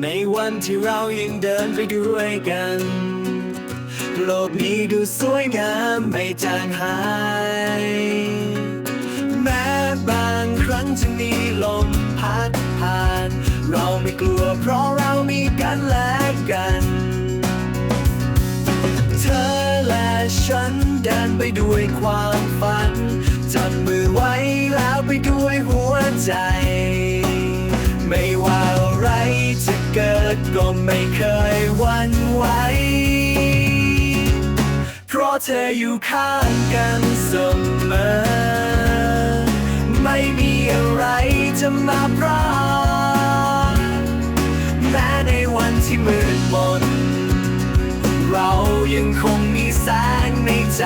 ในวันที่เรายังเดินไปด้วยกัน โลกนี้ดูสวยงามไม่จางหาย แม้บางครั้งจะมีลมพัดผ่าน เราไม่กลัวเพราะเรามีกันและกัน เธอและฉันเดินไปด้วยความฝันจับมือไว้แล้วไปด้วยหัวใจ ดก็ไม่เคยหวั่นไหว เพราะเธออยู่ข้างกันเสมอ ไม่มีอะไรจะมาพรากแม้ในวันที่มืดมน เรายังคงมีแสงในใจ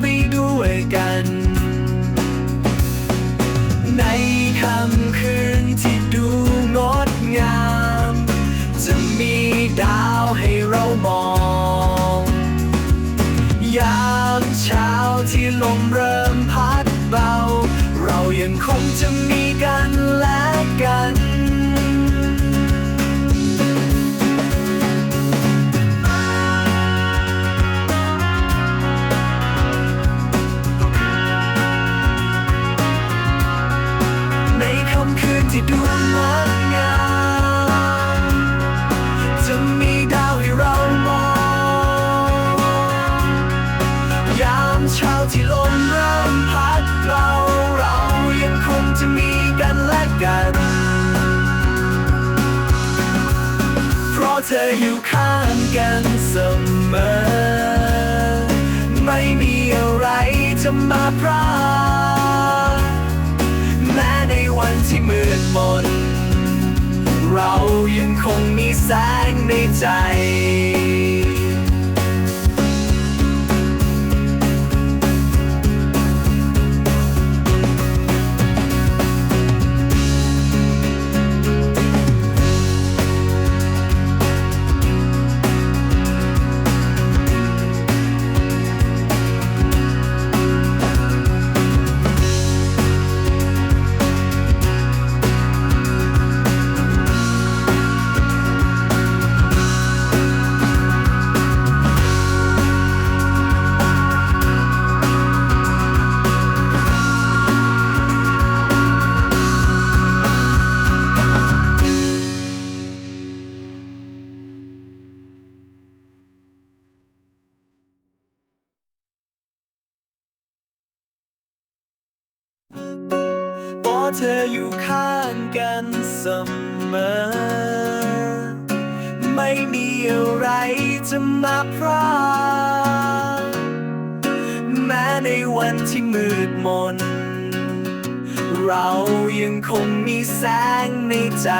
ไปด้วยกัน ในค่ำคืนที่ดูงดงาม จะมีดาวให้เรามอง ยามเช้าที่ลมเริ่มพัดเบา เรายังคงจะมีกันและกันใน เธออยู่ข้างกันเสมอ ไม่มีอะไรจะมาพรากแม้ในวันที่มืดมน เรายังคงมีแสงในใจ เธออยู่ข้างกันเสมอ ไม่มีอะไรจะมาพรากแม้ในวันที่มืดมน เรายังคงมีแสงในใจ